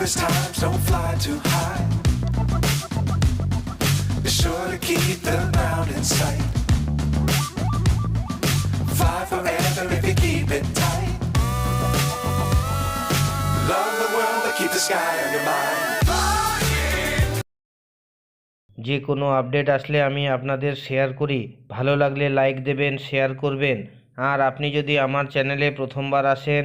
Dangerous times don't fly too high. Be sure to keep the ground in sight. Fly forever if you keep it tight. Love the world, but keep the sky on your mind. যে কোনো update আসলে আমি আপনাদের share করি ভালো লাগলে like দেবেন share করবেন আর আপনি যদি আমার চ্যানেলে প্রথমবার আসেন